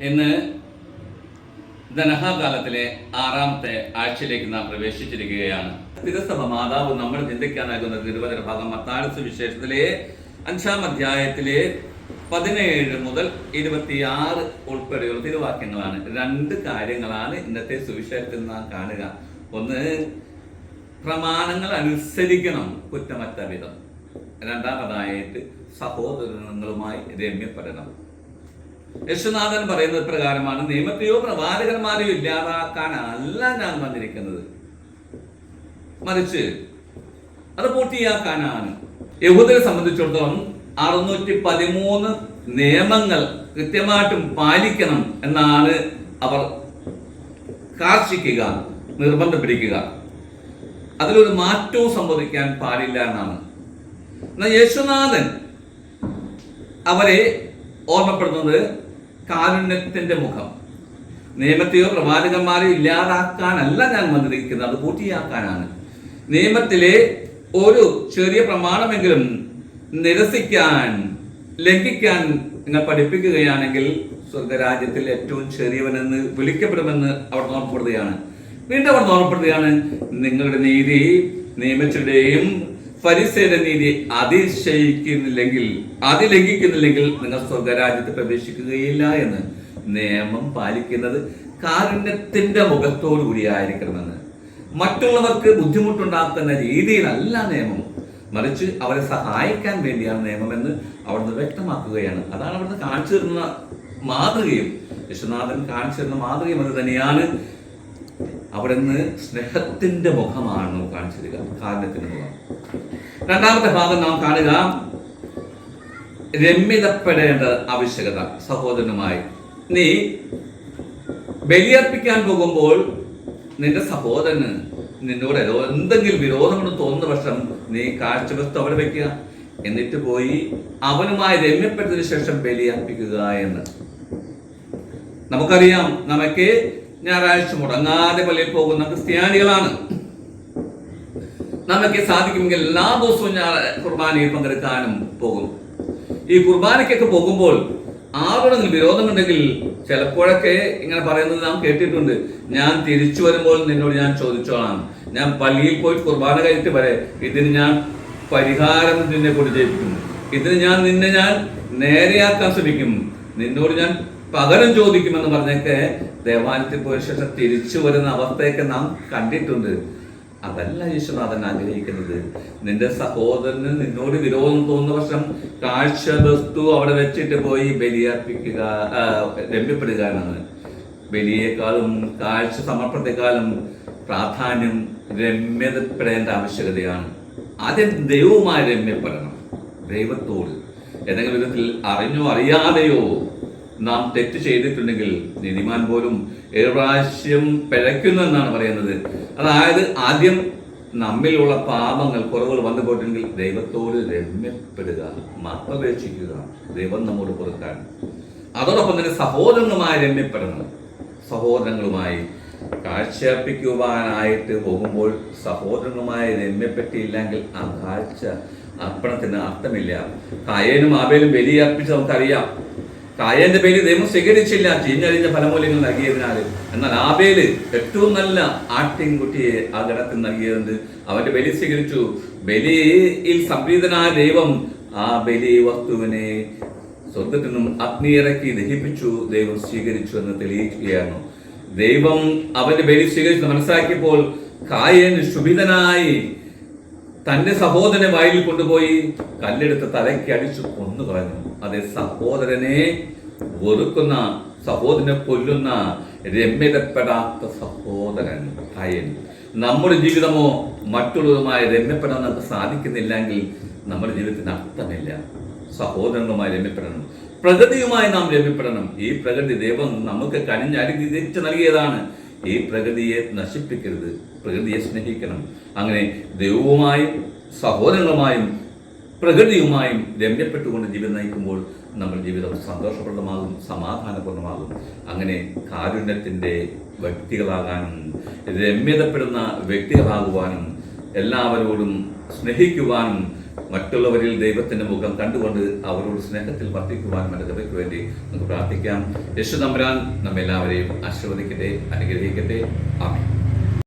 ഇന്ന് ധനഹാകാലത്തിലെ ആറാമത്തെ ആഴ്ചയിലേക്ക് നാം പ്രവേശിച്ചിരിക്കുകയാണ്. തിരുസഭ മാതാവ് നമ്മൾ ചിന്തിക്കാൻ നൽകുന്ന തിരുവചന ഭാഗം മത്താഴ്ച വിശേഷത്തിലെ അഞ്ചാം അധ്യായത്തിലെ പതിനേഴ് മുതൽ ഇരുപത്തിയാറ് ഉൾപ്പെടെയുള്ള തിരുവാക്യങ്ങളാണ്. രണ്ട് കാര്യങ്ങളാണ് ഇന്നത്തെ സുവിശേഷത്തിൽ നാം കാണുക. ഒന്ന് പ്രമാണങ്ങൾ അനുസരിക്കണം കുറ്റമറ്റ വിധം. രണ്ടാമതായിട്ട് സഹോദരങ്ങളുമായി രമ്യപ്പെടണം. യശുനാഥൻ പറയുന്നത് പ്രകാരമാണ് നിയമത്തെയോ പ്രവാചകന്മാരെയോ ഇല്ലാതാക്കാനല്ല ഞാൻ വന്നിരിക്കുന്നത്. മറിച്ച് അത് പൂർത്തിയാക്കാനാണ്. യഹൂദരെ സംബന്ധിച്ചിടത്തോളം അറുന്നൂറ്റി പതിമൂന്ന് നിയമങ്ങൾ കൃത്യമായിട്ടും പാലിക്കണം എന്നാണ് അവർ കാർഷിക്കുക നിർബന്ധം പിടിക്കുക അതിലൊരു മാറ്റവും സംഭവിക്കാൻ പാടില്ല എന്നാണ്. എന്നാൽ യേശുനാഥൻ അവരെ ഓർമ്മപ്പെടുന്നത് കാരുണ്യത്തിന്റെ മുഖം. നിയമത്തെയോ പ്രവാചകന്മാരെയോ ഇല്ലാതാക്കാനല്ല ഞാൻ വന്നിരിക്കുന്നത് അത് പൂർത്തിയാക്കാനാണ്. നിയമത്തിലെ ഒരു ചെറിയ പ്രമാണമെങ്കിലും നിരസിക്കാൻ ലംഘിക്കാൻ നിങ്ങൾ പഠിപ്പിക്കുകയാണെങ്കിൽ സ്വർഗരാജ്യത്തിൽ ഏറ്റവും ചെറിയവനെന്ന് വിളിക്കപ്പെടുമെന്ന് അവർ ഓർമ്മപ്പെടുകയാണ്. വീണ്ടും അവർ ഓർമ്മപ്പെടുകയാണ് നിങ്ങളുടെ നീതി നിയമത്തിന്റെയും ഫരിസയുടെ നീതി അതിശയിക്കുന്നില്ലെങ്കിൽ അതി ലംഘിക്കുന്നില്ലെങ്കിൽ നിങ്ങൾ സ്വർഗരാജ്യത്ത് പ്രവേശിക്കുകയില്ല എന്ന് നിയമം പാലിക്കുന്നത് കാരുണ്യത്തിന്റെ മുഖത്തോടു കൂടിയായിരിക്കണമെന്ന്. മറ്റുള്ളവർക്ക് ബുദ്ധിമുട്ടുണ്ടാക്കുന്ന രീതിയിലല്ല നിയമം. മറിച്ച് അവരെ സഹായിക്കാൻ വേണ്ടിയാണ് നിയമമെന്ന് അവിടുന്ന് വ്യക്തമാക്കുകയാണ്. അതാണ് അവിടുന്ന് കാണിച്ചു തരുന്ന മാതൃകയും. വിശ്വനാഥൻ കാണിച്ചു തരുന്ന മാതൃകയും അത് തന്നെയാണ്. അവിടുന്ന് സ്നേഹത്തിന്റെ മുഖമാണ് കാണിച്ചു തരിക കാരണത്തിന്റെ മുഖം രണ്ടാമത്തെ ഭാഗം നാം കാണുക രമ്യതപ്പെടേണ്ട ആവശ്യകത സഹോദരനുമായി. നീ ബലിയർപ്പിക്കാൻ പോകുമ്പോൾ നിന്റെ സഹോദരന് നിന്നോട് എന്തെങ്കിലും വിരോധമെന്ന് തോന്നുന്ന പക്ഷം നീ കാഴ്ചവസ്തു അവിടെ വെക്കുക. എന്നിട്ട് പോയി അവനുമായി രമ്യപ്പെട്ടതിന് ശേഷം ബലിയർപ്പിക്കുക എന്ന്. നമുക്കറിയാം നമുക്ക് ഞായറാഴ്ച മുടങ്ങാതെ പള്ളിയിൽ പോകുന്ന ക്രിസ്ത്യാനികളാണ്. നമുക്ക് സാധിക്കുമെങ്കിൽ എല്ലാ ദിവസവും ഞാൻ കുർബാനയിൽ പങ്കെടുക്കാനും പോകും. ഈ കുർബാനയ്ക്കൊക്കെ പോകുമ്പോൾ ആരോടെങ്കിലും വിരോധമുണ്ടെങ്കിൽ ചിലപ്പോഴൊക്കെ ഇങ്ങനെ പറയുന്നത് നാം കേട്ടിട്ടുണ്ട്. ഞാൻ തിരിച്ചു വരുമ്പോൾ നിന്നോട് ഞാൻ ചോദിച്ചോളാം. ഞാൻ പള്ളിയിൽ പോയി കുർബാന കഴിഞ്ഞിട്ട് വരെ ഇതിന് ഞാൻ പരിഹാരം നിന്നെ കൊണ്ട് ജയിപ്പിക്കും. ഇതിന് ഞാൻ നിന്നെ ഞാൻ നേരെയാക്കാൻ ശ്രമിക്കും. നിന്നോട് ഞാൻ പകരം ചോദിക്കുമെന്ന് പറഞ്ഞൊക്കെ ദേവാലയത്തിൽ പോയ ശേഷം തിരിച്ചു വരുന്ന അവസ്ഥയൊക്കെ നാം കണ്ടിട്ടുണ്ട്. അതല്ല യേശുനാഥൻ ആഗ്രഹിക്കുന്നത്. നിന്റെ സഹോദരന് നിന്നോട് വിരോധം തോന്നുന്ന പക്ഷം കാഴ്ച വസ്തു അവിടെ വെച്ചിട്ട് പോയി ബലിയർപ്പിക്കുക രമ്യപ്പെടുക എന്നാണ് ബലിയേക്കാളും കാഴ്ച സമർപ്പണത്തെക്കാളും പ്രാധാന്യം രമ്യതപ്പെടേണ്ട ആവശ്യകതയാണ്. ആദ്യം ദൈവവുമായി രമ്യപ്പെടണം. ദൈവത്തോട് ഏതെങ്കിലും വിധത്തിൽ അറിഞ്ഞോ അറിയാതെയോ നാം തെറ്റ് ചെയ്തിട്ടുണ്ടെങ്കിൽ നീതിമാൻ പോലും ഏഴ് പ്രാവശ്യം പിഴയ്ക്കുന്നു എന്നാണ് പറയുന്നത്. അതായത് ആദ്യം നമ്മിലുള്ള പാപങ്ങൾ കുറവുകൾ വന്നു പോയിട്ടുണ്ടെങ്കിൽ ദൈവത്തോട് രമ്യപ്പെടുക മറപേക്ഷിക്കുക ദൈവം നമ്മോട് പുറത്താൻ അതോടൊപ്പം തന്നെ സഹോദരങ്ങളുമായി രമ്യപ്പെടണം. സഹോദരങ്ങളുമായി കാഴ്ചയർപ്പിക്കുവാനായിട്ട് പോകുമ്പോൾ സഹോദരങ്ങളുമായി രമ്യപ്പെട്ടില്ലെങ്കിൽ ആ കാഴ്ച അർപ്പണത്തിന് അർത്ഥമില്ല. കായേനും ആബേലും ബലിയർപ്പിച്ച് നമുക്കറിയാം. കായന്റെ പേര് ദൈവം സ്വീകരിച്ചില്ല. ചീഞ്ഞഴിഞ്ഞ ഫലമൂല്യങ്ങൾ നൽകിയതിനാൽ. എന്നാൽ ആബേൽ ഏറ്റവും നല്ല ആട്ടിൻകുട്ടിയെ ആ ഗണത്തിൽ നൽകിയതുണ്ട് അവന്റെ ബലി സ്വീകരിച്ചു. ബലിയിൽ സംപ്രീതനായ ദൈവം ആ ബലി വസ്തുവിനെ സ്വർഗത്തിൽ നിന്നും അഗ്നിയിറക്കി ദഹിപ്പിച്ചു. ദൈവം സ്വീകരിച്ചു എന്ന് തെളിയിക്കുകയാണ് ദൈവം അവന്റെ ബലി സ്വീകരിച്ചു മനസ്സിലാക്കിയപ്പോൾ കായൻ ശുഭിതനായി തന്റെ സഹോദരനെ വായിൽ കൊണ്ടുപോയി കല്ലെടുത്ത് തലയ്ക്ക് അടിച്ചു കൊന്നു കളഞ്ഞു. അതെ സഹോദരനെ വെറുക്കുന്ന സഹോദരനെ കൊല്ലുന്ന രമ്യതപ്പെടാത്ത സഹോദരൻ അയൻ. നമ്മുടെ ജീവിതമോ മറ്റുള്ളവരുമായി രമ്യപ്പെടാൻ നമുക്ക് സാധിക്കുന്നില്ലെങ്കിൽ നമ്മുടെ ജീവിതത്തിന് അർത്ഥമില്ല. സഹോദരങ്ങളുമായി രമ്യപ്പെടണം. പ്രകൃതിയുമായി നാം രമ്യപ്പെടണം. ഈ പ്രകൃതി ദൈവം നമുക്ക് കനിഞ്ഞനുഗ്രഹിച്ച് നൽകിയതാണ്. ഈ പ്രകൃതിയെ നശിപ്പിക്കരുത്. പ്രകൃതിയെ സ്നേഹിക്കണം. അങ്ങനെ ദൈവവുമായും സഹോദരങ്ങളുമായും പ്രകൃതിയുമായും രമ്യപ്പെട്ടുകൊണ്ട് ജീവിതം നയിക്കുമ്പോൾ നമ്മുടെ ജീവിതം സന്തോഷപ്രദമാകും സമാധാനപൂർണമാകും അങ്ങനെ കാരുണ്യത്തിന്റെ വ്യക്തികളാകാനും രമ്യതപ്പെടുന്ന വ്യക്തികളാകുവാനും എല്ലാവരോടും സ്നേഹിക്കുവാനും മറ്റുള്ളവരിൽ ദൈവത്തിന്റെ മുഖം കണ്ടുകൊണ്ട് അവരോട് സ്നേഹത്തിൽ വർദ്ധിക്കുവാനും എന്റെ കൃപയ്ക്ക് വേണ്ടി നമുക്ക് പ്രാർത്ഥിക്കാം. യശു തമ്പുരാൻ നമ്മെല്ലാവരെയും ആശീർവദിക്കട്ടെ അനുഗ്രഹിക്കട്ടെ. ആമേൻ.